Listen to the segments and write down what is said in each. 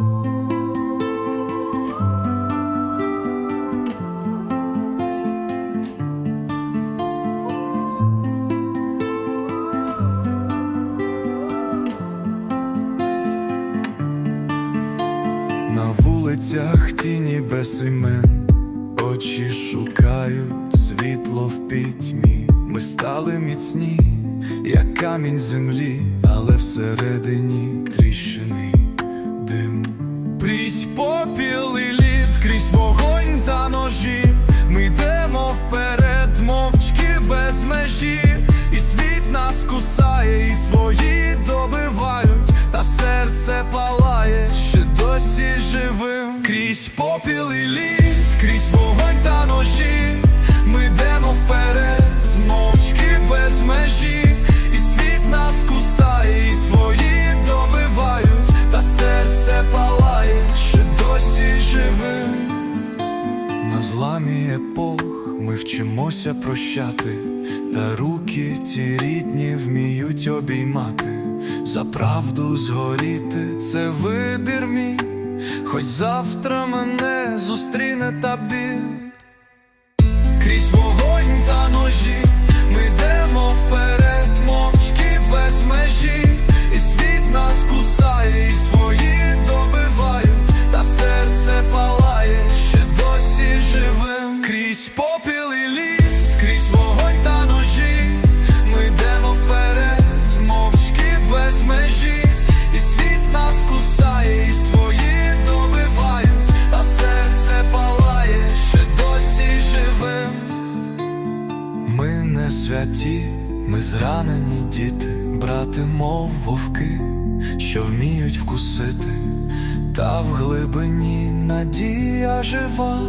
На вулицях тіні без імен, очі шукають світло в пітьмі. Ми стали міцні, як камінь землі, але всередині зламі ми вчимося прощати, та руки ті рідні вміють обіймати. За правду згоріти це вибір мій, хоч завтра мене зустріне та біль. Святі, ми зранені діти, брати, мов вовки, що вміють вкусити, та в глибині надія жива,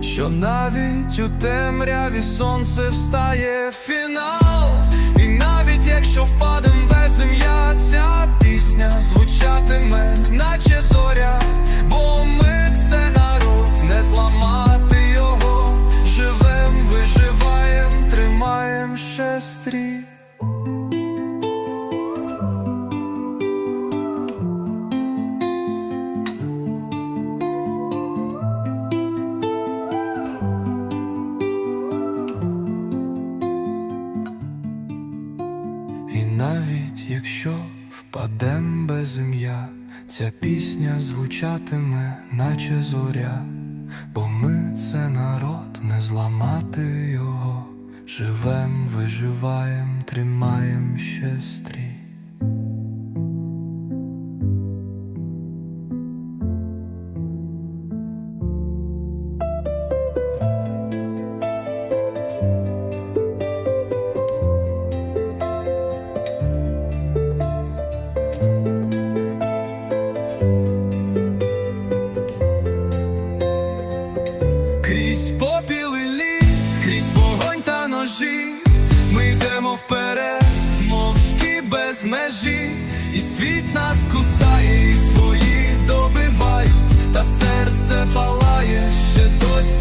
що навіть у темряві сонце встає фінал, і навіть якщо впадем без ім'я, ця впадем без ім'я, ця пісня звучатиме, наче зоря, бо ми це народ, не зламати його, живем, виживаєм, тримаєм ще. Крізь попіл і лід, крізь вогонь та ножі, ми йдемо вперед, мовчки без межі, і світ нас кусає, і свої добивають, та серце палає ще досі.